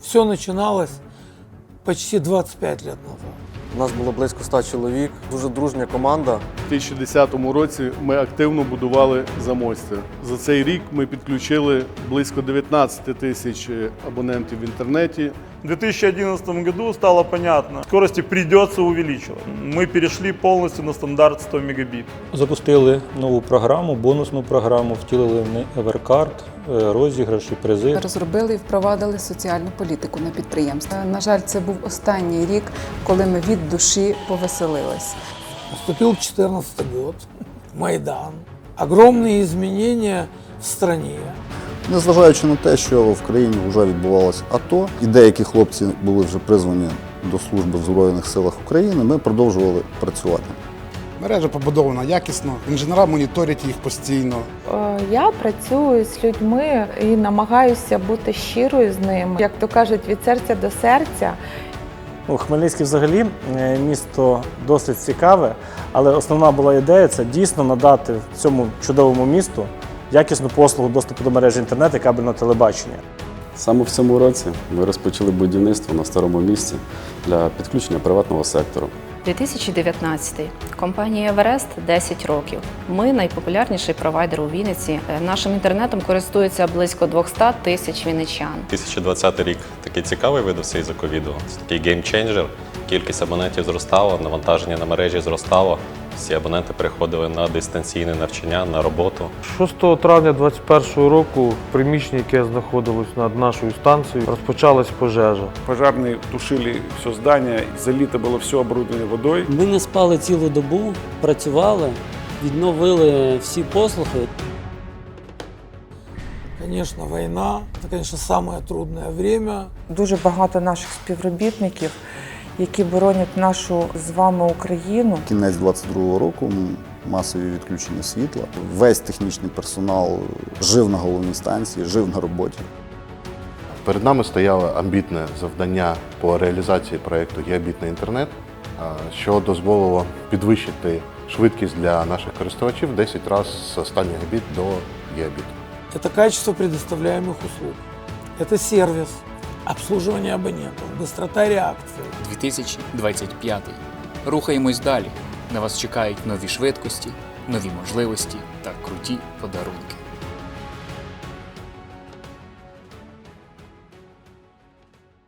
Все начиналось почти 25 лет назад. У нас було близько 100 чоловік, дуже дружня команда. У 2010 році ми активно будували замостя. За цей рік ми підключили близько 19 тисяч абонентів в інтернеті. В 2011 году стало понятно, скорости придется увеличивать. Мы перешли полностью на стандарт 100 мегабит. Запустили нову програму, бонусну програму, втілили в неї Evercard, е, розіграші, призи. Розробили і впровадили соціальну політику на підприємстві. На жаль, це був останній рік, коли ми від душі повеселились. Наступил 2014 год, Майдан, огромные изменения в стране. Незважаючи на те, що в країні вже відбувалося АТО, і деякі хлопці були вже призвані до служби в Збройних силах України, ми продовжували працювати. Мережа побудована якісно, інженера моніторять їх постійно. Е, Я працюю з людьми і намагаюся бути щирою з ними, як то кажуть, від серця до серця. Ну, Хмельницький взагалі е, місто досить цікаве, але основна була ідея це дійсно надати цьому чудовому місту якісну послугу доступу до мережі інтернету і кабельного телебачення. Саме в цьому році ми розпочали будівництво на старому місці для підключення приватного сектору. 2019. Компанія Еверест 10 років. Ми найпопулярніший провайдер у Вінниці. Е, Нашим інтернетом користується близько 200 тисяч вінничан. 2020 рік такий цікавий видався із-за ковіду. Це такий геймченджер. Кількість абонентів зростала, навантаження на мережі зростало. Всі абоненти переходили на дистанційне навчання, на роботу. 6 травня 2021 року в приміщенні, яке знаходилось над нашою станцією, розпочалась пожежа. Пожарные тушили все здание, залито было все оборудование водой. Ми не спали цілу добу, працювали, відновили всі послуги. Конечно, война – это, конечно, самое трудное время. Дуже багато наших співробітників, які боронять нашу з вами Україну. Кінець 22-го року м, масові відключення світла. Весь технічний персонал жив на головній станції, жив на роботі. Перед нами стояло амбітне завдання по реалізації проєкту «Єбіт на інтернет, а, що дозволило підвищити швидкість для наших користувачів в 10 разів з 100 Мбіт до Єбіт. Это качество предоставляемых услуг. Это сервис, обслуживание абонентов, быстрота реакции. 2025. Рухаємось далі. На вас чекають нові швидкості, нові можливості та круті подарунки.